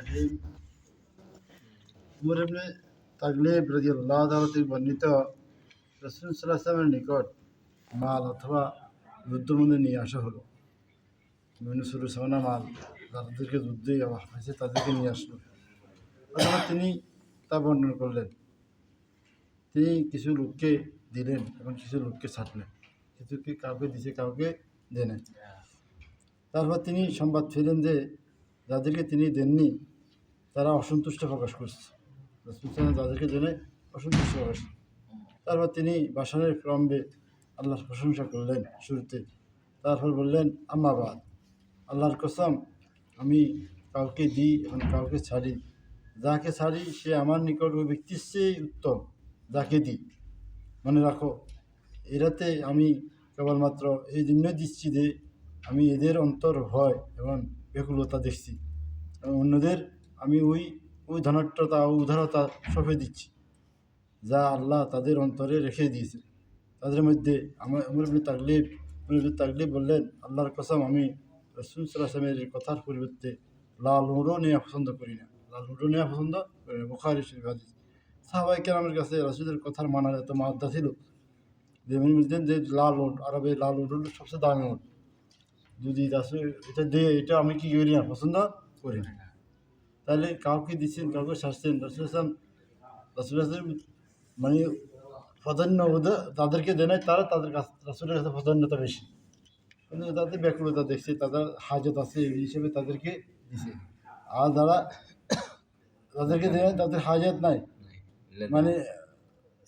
রহিম উমর ইবনে তাগলিব বর্ণিত রাসূল সাল্লাল্লাহু নিকট মাল অথবা যুদ্ধবন্দী নিয়ে আসা হলো বিভিন্ন ছোটো সামানা মাল যাদেরকে যুদ্ধে হয়েছে তাদেরকে নিয়ে আসলো অথবা তিনি তা বর্ণনা করলেন তিনি কিছু লোককে দিলেন এবং কিছু লোককে ছাড়লেন কিছুকে কাউকে দিছে কাউকে দেন তারপর তিনি সংবাদ পেলেন যে যাদেরকে তিনি দেননি তারা অসন্তুষ্ট প্রকাশ করছে। রাসূল সাল্লাল্লাহু যাদেরকে জেনে অসন্তুষ্ট প্রকাশ তারপর তিনি বাসনের ক্রমে আল্লাহর প্রশংসা করলেন শুরুতে। তারপর বললেন আম্মাবাদ আল্লাহর কসম, আমি কাউকে দিই এবং কাউকে ছাড়ি। যাকে ছাড়ি সে আমার নিকট ওই ব্যক্তির চেয়ে উত্তম, যাকে দিই। মনে রাখো এরাতে আমি কেবলমাত্র এই জন্য দিচ্ছি যে আমি এদের অন্তর ভয় এবং ব্যাকুলতা দেখছি এবং অন্যদের আমি ওই ওই ধনাট্যতা ও উদারতা সঁপে দিচ্ছি, যা আল্লাহ তাদের অন্তরে রেখে দিয়েছে তাদের মধ্যে আমার উমর ইবনে তাকলিফ উমর ইবনে তাগলিব বললেন, আল্লাহর কসম, আমি রসুল সাল্লামের কথার পরিবর্তে লাল হুড়ো নেওয়া পছন্দ করি না। লাল হুড়ো নেওয়া পছন্দ করি না। বুখারি শরীফ হাদিস। সাহাবাই কেরামের কাছে রসুলের কথার মানার এত মাদ্দা ছিল যে উনি বলতেন যে লাল উট আরবে লাল উট হলো সবচেয়ে দামি উট যদি রাসুল এটা দিয়ে, এটা আমি কি করি না? পছন্দ করি না। তাহলে কাউকে দিচ্ছেন, কাউকে শাসছেন রসুল আসলাম রসুল আসলাম মানে প্রাধান্য তাদেরকে দেয় নাই, তারা তাদের কাছে, রাসুলের কাছে প্রাধান্যতা বেশি। কিন্তু তাদের ব্যাকুলতা দেখছে, তাদের হাজত আছে, এই হিসেবে তাদেরকে দিছে। আর যারা তাদেরকে দেয় তাদের হাজত নাই। মানে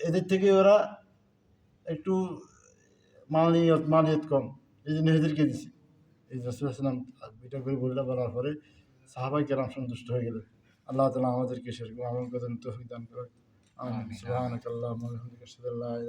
এদের থেকে ওরা একটু মানিয়ত মানিয়ত কম। এই জন্য এদেরকে দিছে। এই রসুল আসলাম এটা করে বললে বলার পরে সাহাবাই কেরাম সন্তুষ্ট হয়ে গেলেন। আল্লাহ তালা আমাদেরকে সেরকম আমল করেন তৌফিক দান করেন আমিন। সুবহানাকাল্লাহুম্মা ওয়া বিহামদিকা আশহাদু আল্লা ইলাহা